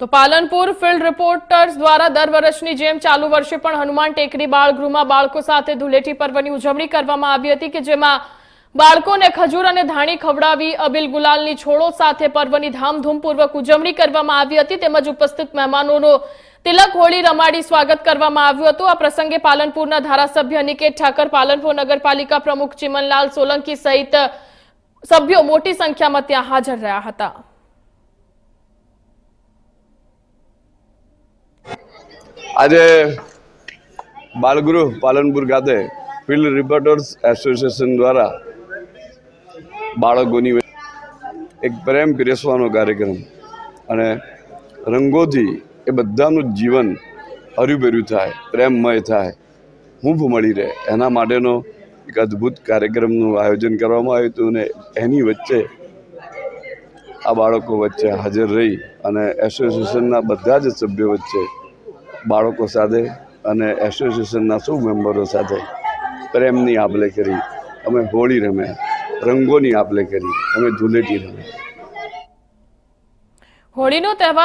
તો Palanpur field reporters દ્વારા દર વર્ષની જેમ ચાલુ વર્ષે પણ હનુમાન ટેકરી બાળગૃહમાં બાળકો સાથે ધૂળેટી પર્વની ઉજવણી કરવામાં આવી હતી કે જેમાં બાળકોને ખજૂર અને ધાણી ખવડાવી અબિલ ગુલાલની છોડો સાથે પર્વની ધામધૂમપૂર્વક ઉજવણી કરવામાં આવી હતી તેમજ ઉપસ્થિત મહેમાનોનો તિલક હોળી રમાડી સ્વાગત કરવામાં આવ્યું હતું. આ પ્રસંગે પાલનપુરના ધારાસભ્ય નિકેત ઠાકર, પાલનપુર નગરપાલિકા પ્રમુખ ચિમનલાલ સોલંકી સહિત સભ્યો મોટી સંખ્યામાં ત્યાં હાજર રહ્યા હતા. આજે બાળગૃહ પાલનપુર ખાતે ફિલ્ડ રિપોર્ટર્સ એસોસિએશન દ્વારા બાળકોની એક પ્રેમ પીરસવાનો કાર્યક્રમ અને રંગોથી એ બધાનું જીવન હર્યુભર્યું થાય, પ્રેમમય થાય, હૂંફ મળી રહે. એના માટેનો એક અદ્ભુત કાર્યક્રમનું આયોજન કરવામાં આવ્યું હતું અને એની વચ્ચે આ બાળકો વચ્ચે હાજર રહી અને એસોસિએશનના બધા જ સભ્યો વચ્ચે બાળકો સાથે અને એસોસિએશનના સૌ મેમ્બરો સાથે પ્રેમની આપલે કરી. અમે હોળી રમ્યા રંગોની આપલે કરી, અમે ધૂળેટી રમ્યા હોળીનો તહેવાર